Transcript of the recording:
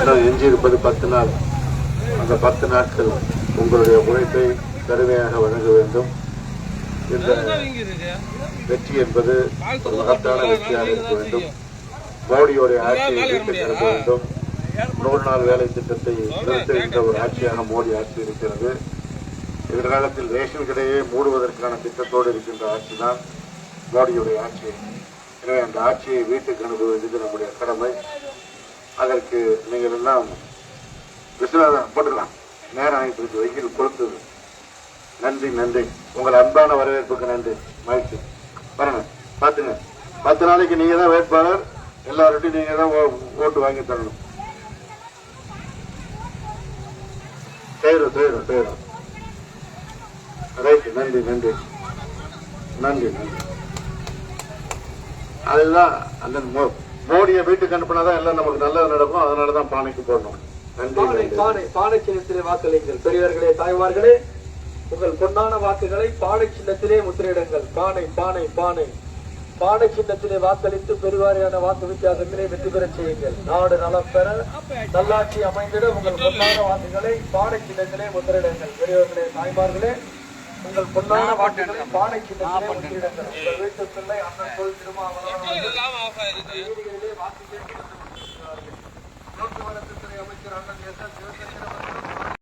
இன்னும் எஞ்சியிருப்பது பத்து நாள். அந்த பத்து நாட்கள் உங்களுடைய உழைப்பை கடுமையாக வழங்க வேண்டும். இந்த வெற்றி என்பது ஒரு மகத்தான வெற்றியாக இருக்க வேண்டும். மோடியோடைய ஆட்சியை வீட்டுக்கு அனுப்ப வேண்டும். நூறு நாள் வேலை திட்டத்தை நிறுத்துகின்ற ஒரு ஆட்சியாக மோடி ஆட்சி இருக்கிறது. எதிர்காலத்தில் ரேஷன் கடையை மூடுவதற்கான திட்டத்தோடு இருக்கின்ற ஆட்சி தான் மோடியுடைய ஆட்சி. எனவே அந்த ஆட்சியை வீட்டுக்கு அனுப்புவது நம்முடைய கடமை. அதற்கு நீங்கள் எல்லாம் விஸ்வநாதன் போட்டுக்கலாம். நேரம் ஆகிட்டு இருக்கு. வெயில் கொளுத்துது. நன்றி நன்றி. உங்கள் அன்பான வரவேற்புக்கு நன்றி. மகிழ்ச்சி. வரணும் பார்த்துங்க. பத்து நாளைக்கு நீங்க தான் வேட்பாளர். எல்லார்ட்டையும் நீங்க தான் ஓட்டு வாங்கி தரணும். செய்யறோம் செய்யறோம் செய்யறோம் ரைட்டு. நன்றி நன்றி. நன்றி நன்றி. அதுதான் அந்த மோ- மோடியை வீட்டுக்கு அனுப்பினாதான் எல்லாம் நமக்கு நல்லது நடக்கும். அதனால தான் பானைக்கு போடணும். பானை பானை பானை சின்னத்திலே வாக்களிங்கள் பெரியவர்களே தாய்மார்களே உங்கள் பொன்னான வாக்குகளை பானை சின்னத்திலே முத்திரையிடுங்கள். பானை பானை பானை. பானை சின்னத்திலே வாக்களித்து பெருவாரியான வாக்கு வித்தியாசத்திலே வெற்றி பெறச் செய்யுங்கள். நாடு நலம் பெற நல்லாட்சி அமைந்திட உங்கள் பொன்னான வாக்குகளை பானை சின்னத்திலே முத்திரையிடுங்கள். பெரியவர்களே தாய்மார்களே உங்கள் பானை சின்னத்திலே முத்திரையிடுங்கள் உங்கள் வீட்டு பிள்ளை அண்ணன் சொல் திருமாவளவன் வீடுகளிலே வாக்கு துறை அமைச்சர் அண்ணன் எஸ் எஸ் அவர்களும்